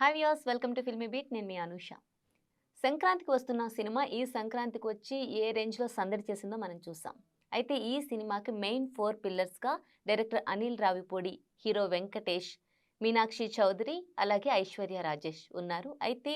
Hi views welcome to filmy beat. నేను మీ అనూష. సంక్రాంతికి వస్తున్న సినిమా ఈ సంక్రాంతికి వచ్చి ఏ రేంజ్లో సందడి చేసిందో మనం చూసాం. అయితే ఈ సినిమాకి మెయిన్ ఫోర్ పిల్లర్స్గా డైరెక్టర్ అనిల్ రావిపూడి హీరో వెంకటేష్ మీనాక్షి చౌదరి అలాగే ఐశ్వర్య రాజేష్ ఉన్నారు. అయితే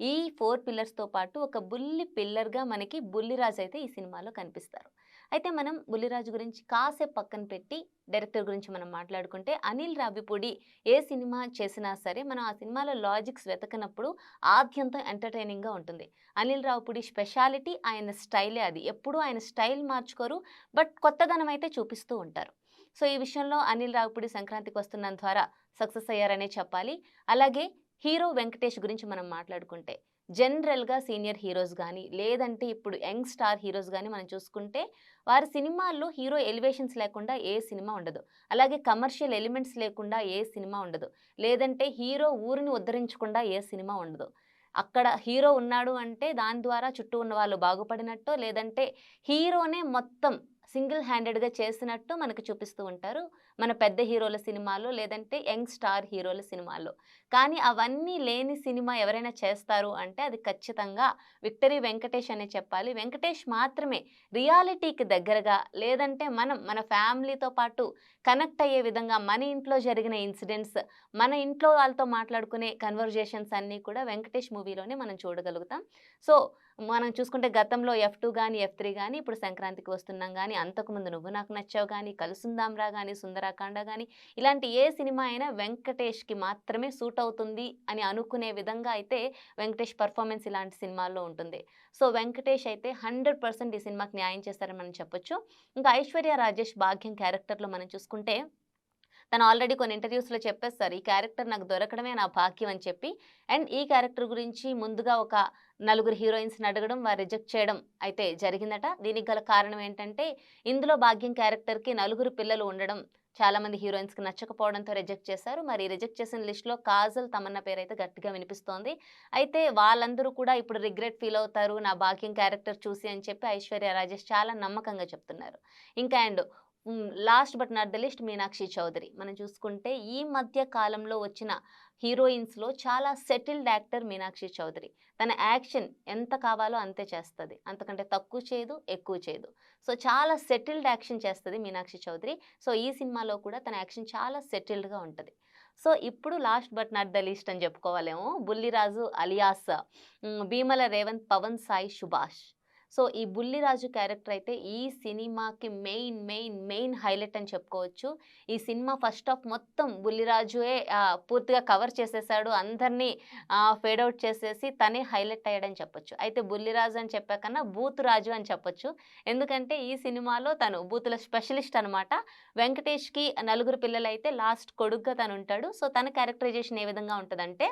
ఈ ఫోర్ పిల్లర్స్తో పాటు ఒక బుల్లి పిల్లర్గా మనకి బుల్లిరాజ్ అయితే ఈ సినిమాలో కనిపిస్తారు. అయితే మనం బుల్లిరాజు గురించి కాసేపు పక్కన పెట్టి డైరెక్టర్ గురించి మనం మాట్లాడుకుంటే అనిల్ రావిపూడి ఏ సినిమా చేసినా సరే మనం ఆ సినిమాలో లాజిక్స్ వెతకనప్పుడు ఆద్యంతం ఎంటర్టైనింగ్గా ఉంటుంది. అనిల్ రావిపూడి స్పెషాలిటీ ఆయన స్టైలే అది. ఎప్పుడూ ఆయన స్టైల్ మార్చుకోరు బట్ కొత్తదనం అయితే చూపిస్తూ ఉంటారు. సో ఈ విషయంలో అనిల్ రావిపూడి సంక్రాంతికి వస్తున్న ద్వారా సక్సెస్ అయ్యారనే చెప్పాలి. అలాగే హీరో వెంకటేష్ గురించి మనం మాట్లాడుకుంటే జనరల్గా సీనియర్ హీరోస్ కానీ లేదంటే ఇప్పుడు యంగ్ స్టార్ హీరోస్ కానీ మనం చూసుకుంటే వారి సినిమాల్లో హీరో ఎలివేషన్స్ లేకుండా ఏ సినిమా ఉండదు. అలాగే కమర్షియల్ ఎలిమెంట్స్ లేకుండా ఏ సినిమా ఉండదు. లేదంటే హీరో ఊరిని ఉద్ధరించకుండా ఏ సినిమా ఉండదు. అక్కడ హీరో ఉన్నాడు అంటే దాని ద్వారా చుట్టూ ఉన్న వాళ్ళు బాగుపడినట్టు లేదంటే హీరోనే మొత్తం సింగిల్ హ్యాండెడ్గా చేసినట్టు మనకు చూపిస్తూ ఉంటారు. మన పెద్ద హీరోల సినిమాలో లేదంటే యంగ్ స్టార్ హీరోల సినిమాలో. కానీ అవన్నీ లేని సినిమా ఎవరైనా చేస్తారు అంటే అది ఖచ్చితంగా విక్టరీ వెంకటేష్ అనే చెప్పాలి. వెంకటేష్ మాత్రమే రియాలిటీకి దగ్గరగా లేదంటే మనం మన ఫ్యామిలీతో పాటు కనెక్ట్ అయ్యే విధంగా మన ఇంట్లో జరిగిన ఇన్సిడెంట్స్ మన ఇంట్లో వాళ్ళతో మాట్లాడుకునే కన్వర్జేషన్స్ అన్నీ కూడా వెంకటేష్ మూవీలోనే మనం చూడగలుగుతాం. సో మనం చూసుకుంటే గతంలో ఎఫ్ టూ కానీ ఎఫ్ త్రీ కానీ ఇప్పుడు సంక్రాంతికి వస్తున్నాం కానీ అంతకుముందు నువ్వు నాకు నచ్చావు కానీ కలుసుందాంరా కానీ సుందరాకాండ కానీ ఇలాంటి ఏ సినిమా అయినా వెంకటేష్కి మాత్రమే సూట్ అవుతుంది అని అనుకునే విధంగా అయితే వెంకటేష్ పర్ఫార్మెన్స్ ఇలాంటి సినిమాల్లో ఉంటుంది. సో వెంకటేష్ అయితే హండ్రెడ్ పర్సెంట్ ఈ సినిమాకి న్యాయం చేస్తారని మనం చెప్పొచ్చు. ఇంకా ఐశ్వర్య రాజేష్ భాగ్యం క్యారెక్టర్లో మనం చూసుకుంటే తను ఆల్రెడీ కొన్ని ఇంటర్వ్యూస్లో చెప్పేస్తారు ఈ క్యారెక్టర్ నాకు దొరకడమే నా భాగ్యం అని చెప్పి. అండ్ ఈ క్యారెక్టర్ గురించి ముందుగా ఒక నలుగురు హీరోయిన్స్ని అడగడం వారు రిజెక్ట్ చేయడం అయితే జరిగిందట. దీనికి గల కారణం ఏంటంటే ఇందులో భాగ్యం క్యారెక్టర్కి నలుగురు పిల్లలు ఉండడం చాలామంది హీరోయిన్స్కి నచ్చకపోవడంతో రిజెక్ట్ చేశారు. మరి రిజెక్ట్ చేసిన లిస్ట్లో కాజల్ తమన్న పేరు అయితే గట్టిగా వినిపిస్తోంది. అయితే వాళ్ళందరూ కూడా ఇప్పుడు రిగ్రెట్ ఫీల్ అవుతారు నా భాగ్యం క్యారెక్టర్ చూసి అని చెప్పి ఐశ్వర్య రాజేష్ చాలా నమ్మకంగా చెప్తున్నారు. ఇంకా and last but not the list Meenakshi Chaudhary. మనం చూసుకుంటే ఈ మధ్య కాలంలో వచ్చిన హీరోయిన్స్లో చాలా సెటిల్డ్ యాక్టర్ మీనాక్షి చౌదరి. తన యాక్షన్ ఎంత కావాలో అంతే చేస్తుంది. అంతకంటే తక్కువ చేయదు ఎక్కువ చేయదు సో చాలా సెటిల్డ్ యాక్షన్ చేస్తుంది మీనాక్షి చౌదరి. సో ఈ సినిమాలో కూడా తన యాక్షన్ చాలా సెటిల్డ్గా ఉంటుంది. సో ఇప్పుడు last but not the list అని చెప్పుకోవాలేమో బుల్లిరాజు అలియాస్ భీమల రేవంత్ పవన్ సాయి సుభాష్. సో ఈ బుల్లిరాజు క్యారెక్టర్ అయితే ఈ సినిమాకి మెయిన్ మెయిన్ మెయిన్ హైలైట్ అని చెప్పుకోవచ్చు. ఈ సినిమా ఫస్ట్ ఆఫ్ మొత్తం బుల్లిరాజుయే పూర్తిగా కవర్ చేసేసాడు. అందరినీ ఫేడ్ చేసేసి తనే హైలైట్ అయ్యాడని చెప్పొచ్చు. అయితే బుల్లిరాజు అని చెప్పాకన్నా బూత్ రాజు అని చెప్పొచ్చు. ఎందుకంటే ఈ సినిమాలో తను బూతుల స్పెషలిస్ట్ అనమాట వెంకటేష్కి నలుగురు పిల్లలైతే లాస్ట్ కొడుగ్గా తను ఉంటాడు సో తన క్యారెక్టరైజేషన్ ఏ విధంగా ఉంటుందంటే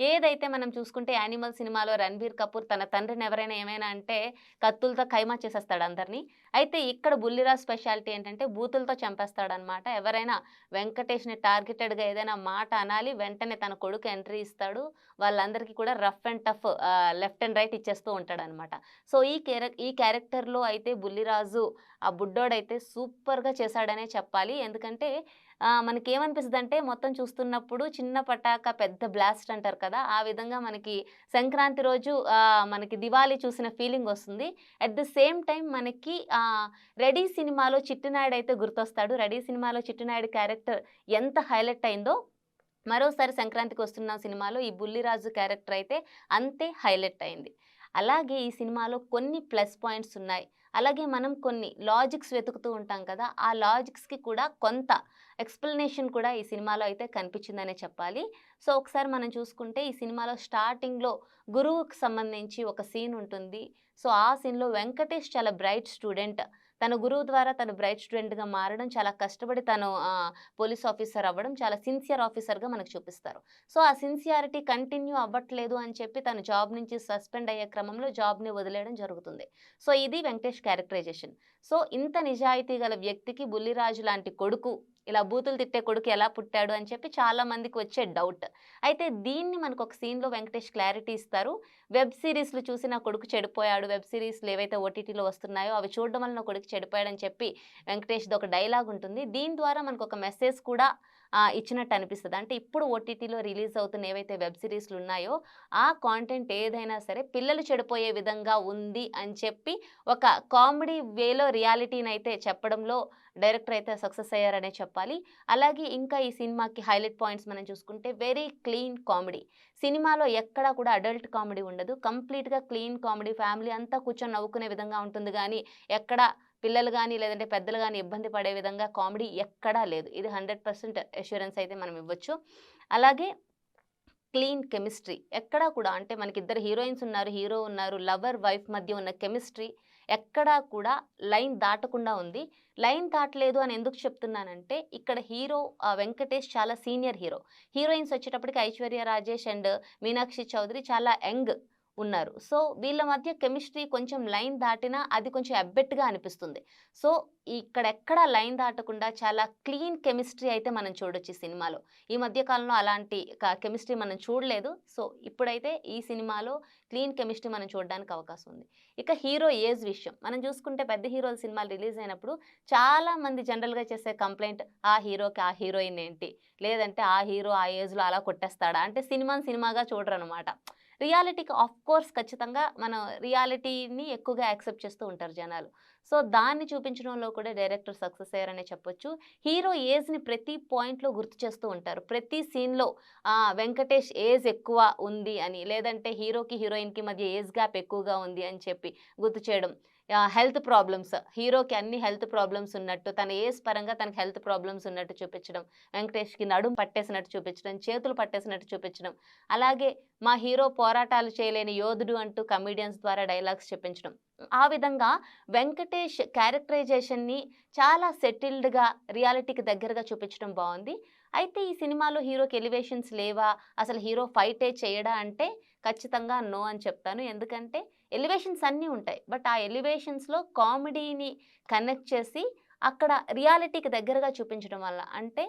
ఏదైతే మనం చూసుకుంటే యానిమల్ సినిమాలో రణబీర్ కపూర్ తన తండ్రిని ఎవరైనా ఏమైనా అంటే కత్తులతో ఖైమా చేసేస్తాడు అందరినీ. అయితే ఇక్కడ బుల్లిరాజ్ స్పెషాలిటీ ఏంటంటే బూతులతో చంపేస్తాడు అనమాట ఎవరైనా వెంకటేష్ని టార్గెటెడ్గా ఏదైనా మాట అనాలి వెంటనే తన కొడుకు ఎంట్రీ ఇస్తాడు. వాళ్ళందరికీ కూడా rough and tough left and right ఇచ్చేస్తూ ఉంటాడు అనమాట సో ఈ క్యారెక్ ఈ క్యారెక్టర్లో అయితే బుల్లిరాజు ఆ బుడ్డోడైతే సూపర్గా చేశాడనే చెప్పాలి. ఎందుకంటే మనకి ఏమనిపిస్తుంది అంటే మొత్తం చూస్తున్నప్పుడు చిన్న పటాక పెద్ద బ్లాస్ట్ అంటారు కదా ఆ విధంగా మనకి సంక్రాంతి రోజు మనకి దివాళీ చూసిన ఫీలింగ్ వస్తుంది. అట్ ద సేమ్ టైం మనకి రెడీ సినిమాలో చిట్టినాయుడు అయితే గుర్తొస్తాడు. రెడీ సినిమాలో చిట్టినాయుడు క్యారెక్టర్ ఎంత హైలైట్ అయిందో మరోసారి సంక్రాంతికి వస్తున్న సినిమాలో ఈ బుల్లిరాజు క్యారెక్టర్ అయితే అంతే హైలైట్ అయింది. అలాగే ఈ సినిమాలో కొన్ని ప్లస్ పాయింట్స్ ఉన్నాయి. అలాగే మనం కొన్ని లాజిక్స్ వెతుకుతూ ఉంటాం కదా! ఆ లాజిక్స్కి కూడా కొంత ఎక్స్ప్లెనేషన్ కూడా ఈ సినిమాలో అయితే కనిపించిందనే చెప్పాలి. సో ఒకసారి మనం చూసుకుంటే ఈ సినిమాలో స్టార్టింగ్లో గురువుకు సంబంధించి ఒక సీన్ ఉంటుంది. సో ఆ సీన్లో వెంకటేష్ చాలా బ్రైట్ స్టూడెంట్. తన గురువు ద్వారా తను బ్రైట్ స్టూడెంట్గా మారడం చాలా కష్టపడి తను పోలీస్ ఆఫీసర్ అవ్వడం చాలా సిన్సియర్ ఆఫీసర్గా మనకు చూపిస్తారు. సో ఆ సిన్సియారిటీ కంటిన్యూ అవ్వట్లేదు అని చెప్పి తను జాబ్ నుంచి సస్పెండ్ అయ్యే క్రమంలో జాబ్ని వదిలేయడం జరుగుతుంది. సో ఇది వెంకటేష్ క్యారెక్టరైజేషన్. సో ఇంత నిజాయితీ గల వ్యక్తికి బుల్లిరాజు లాంటి కొడుకు ఇలా బూతులు తిట్టే కొడుకు ఎలా పుట్టాడు అని చెప్పి చాలా మందికి వచ్చే డౌట్. అయితే దీన్ని మనకు ఒక సీన్లో వెంకటేష్ క్లారిటీ ఇస్తారు. వెబ్ సిరీస్లు చూసి నా కొడుకు చెడిపోయాడు. వెబ్ సిరీస్లు ఏవైతే ఓటీటీలో వస్తున్నాయో అవి చూడడం వల్ల నా కొడుకు చెడిపోయాడని చెప్పి వెంకటేష్ది ఒక డైలాగ్ ఉంటుంది. దీని ద్వారా మనకు ఒక మెసేజ్ కూడా ఇచ్చినట్టు అనిపిస్తుంది అంటే ఇప్పుడు ఓటీటీలో రిలీజ్ అవుతున్న ఏవైతే వెబ్ సిరీస్లు ఉన్నాయో ఆ కాంటెంట్ ఏదైనా సరే పిల్లలు చెడిపోయే విధంగా ఉంది అని చెప్పి ఒక కామెడీ వేలో రియాలిటీని అయితే చెప్పడంలో డైరెక్టర్ అయితే సక్సెస్ అయ్యారనే చెప్పాలి. అలాగే ఇంకా ఈ సినిమాకి హైలైట్ పాయింట్స్ మనం చూసుకుంటే వెరీ క్లీన్ కామెడీ. సినిమాలో ఎక్కడా కూడా అడల్ట్ కామెడీ ఉండదు. కంప్లీట్గా క్లీన్ కామెడీ ఫ్యామిలీ అంతా కూర్చొని నవ్వుకునే విధంగా ఉంటుంది కానీ ఎక్కడ పిల్లలు కానీ లేదంటే పెద్దలు కానీ ఇబ్బంది పడే విధంగా కామెడీ ఎక్కడా లేదు. ఇది హండ్రెడ్ పర్సెంట్ అష్యూరెన్స్ అయితే మనం ఇవ్వచ్చు. అలాగే క్లీన్ కెమిస్ట్రీ ఎక్కడా కూడా అంటే మనకి ఇద్దరు హీరోయిన్స్ ఉన్నారు హీరో ఉన్నారు లవర్ వైఫ్ మధ్య ఉన్న కెమిస్ట్రీ ఎక్కడా కూడా లైన్ దాటకుండా ఉంది. లైన్ దాటలేదు అని ఎందుకు చెప్తున్నానంటే ఇక్కడ హీరో వెంకటేష్ చాలా సీనియర్ హీరో. హీరోయిన్స్ వచ్చేటప్పటికి ఐశ్వర్య రాజేష్ అండ్ మీనాక్షి చౌదరి చాలా యంగ్. ఉన్నారు. సో వీళ్ళ మధ్య కెమిస్ట్రీ కొంచెం లైన్ దాటినా అది కొంచెం అబ్బెట్టుగా అనిపిస్తుంది. సో ఇక్కడ ఎక్కడ లైన్ దాటకుండా చాలా క్లీన్ కెమిస్ట్రీ అయితే మనం చూడొచ్చు ఈ సినిమాలో. ఈ మధ్య కాలంలో అలాంటి కెమిస్ట్రీ మనం చూడలేదు. సో ఇప్పుడైతే ఈ సినిమాలో క్లీన్ కెమిస్ట్రీ మనం చూడడానికి అవకాశం ఉంది. ఇక హీరో ఏజ్ విషయం. మనం చూసుకుంటే పెద్ద హీరోల సినిమాలు రిలీజ్ అయినప్పుడు చాలా మంది జనరల్గా చేసే కంప్లైంట్ ఆ హీరోకి ఆ హీరోయిన్ ఏంటి? లేదంటే ఆ హీరో ఆ ఏజ్లో అలా కొట్టేస్తాడా? అంటే సినిమాని సినిమాగా చూడరు అనమాట రియాలిటీకి ఆఫ్ కోర్స్ ఖచ్చితంగా మనం రియాలిటీని ఎక్కువగా యాక్సెప్ట్ చేస్తూ ఉంటారు జనాలు. సో దాన్ని చూపించడంలో కూడా డైరెక్టర్ సక్సెస్ అయ్యారనే చెప్పొచ్చు. హీరో ఏజ్ని ప్రతి పాయింట్లో గుర్తు చేస్తూ ఉంటారు. ప్రతి సీన్లో వెంకటేష్ ఏజ్ ఎక్కువ ఉంది అని లేదంటే హీరోకి హీరోయిన్కి మధ్య ఏజ్ గ్యాప్ ఎక్కువగా ఉంది అని చెప్పి గుర్తు చేయడం. Health problems. హీరోకి అన్ని హెల్త్ ప్రాబ్లమ్స్ ఉన్నట్టు తన ఏజ్ పరంగా తనకి హెల్త్ ప్రాబ్లమ్స్ ఉన్నట్టు చూపించడం. వెంకటేష్కి నడుము పట్టేసినట్టు చూపించడం చేతులు పట్టేసినట్టు చూపించడం. అలాగే మా హీరో పోరాటాలు చేయలేని యోధుడు అంటూ కమీడియన్స్ ద్వారా డైలాగ్స్ చెప్పించడం. ఆ విధంగా వెంకటేష్ క్యారెక్టరైజేషన్ని చాలా సెటిల్డ్గా రియాలిటీకి దగ్గరగా చూపించడం బాగుంది. అయితే ఈ సినిమాలో హీరోకి ఎలివేషన్స్ లేవా? అసలు హీరో ఫైటే చేయడా అంటే ఖచ్చితంగా నో అని చెప్తాను. ఎందుకంటే ఎలివేషన్స్ అన్నీ ఉంటాయి. బట్ ఆ ఎలివేషన్స్లో కామెడీని కనెక్ట్ చేసి అక్కడ రియాలిటీకి దగ్గరగా చూపించడం వల్ల అంటే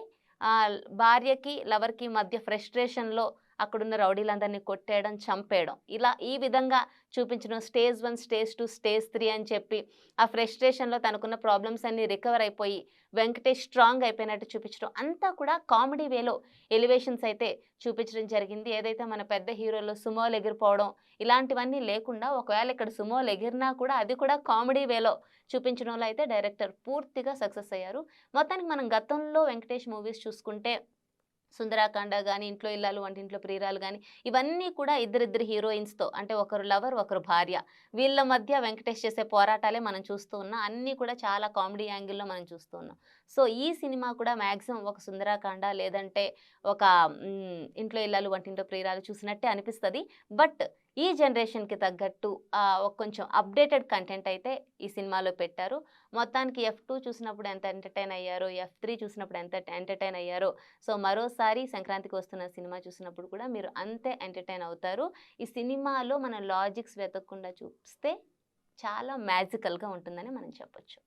భార్యకి లవర్కి మధ్య ఫ్రస్ట్రేషన్లో అక్కడున్న రౌడీలందరినీ కొట్టేయడం చంపేయడం. ఇలా ఈ విధంగా చూపించడం stage one stage two stage three అని చెప్పి ఆ ఫ్రస్ట్రేషన్లో తనకున్న ప్రాబ్లమ్స్ అన్నీ రికవర్ అయిపోయి వెంకటేష్ స్ట్రాంగ్ అయిపోయినట్టు చూపించడం. అంతా కూడా కామెడీ వేలో ఎలివేషన్స్ అయితే చూపించడం జరిగింది. ఏదైతే మన పెద్ద హీరోలు సుమోలు ఎగిరిపోవడం ఇలాంటివన్నీ లేకుండా ఒకవేళ ఇక్కడ సుమోలు ఎగిరినా కూడా అది కూడా కామెడీ వేలో చూపించడంలో అయితే డైరెక్టర్ పూర్తిగా సక్సెస్ అయ్యారు. మొత్తానికి మనం గతంలో వెంకటేష్ మూవీస్ చూసుకుంటే సుందరాకాండ కానీ ఇంట్లో ఇల్లాలు వంటింట్లో ప్రియురాలు కానీ ఇవన్నీ కూడా ఇద్దరిద్దరు హీరోయిన్స్తో అంటే ఒకరు లవర్ ఒకరు భార్య. వీళ్ళ మధ్య వెంకటేష్ చేసే పోరాటాలే మనం చూస్తూ ఉన్నాం. అన్నీ కూడా చాలా కామెడీ యాంగిల్లో మనం చూస్తూ ఉన్నాం. సో ఈ సినిమా కూడా మ్యాక్సిమం ఒక సుందరాకాండ లేదంటే ఒక ఇంట్లో ఇల్లాలు వంటింట్లో ప్రియురాలు చూసినట్టే అనిపిస్తుంది. బట్ ఈ జనరేషన్కి తగ్గట్టు కొంచెం అప్డేటెడ్ కంటెంట్ అయితే ఈ సినిమాలో పెట్టారు. మొత్తానికి ఎఫ్ టూ చూసినప్పుడు ఎంత ఎంటర్టైన్ అయ్యారో ఎఫ్ త్రీ చూసినప్పుడు ఎంత ఎంటర్టైన్ అయ్యారో సో మరోసారి సంక్రాంతికి వస్తున్న సినిమా చూసినప్పుడు కూడా మీరు అంతే ఎంటర్టైన్ అవుతారు. ఈ సినిమాలో మన లాజిక్స్ వెతకకుండా చూస్తే చాలా మ్యాజికల్గా ఉంటుందని మనం చెప్పొచ్చు.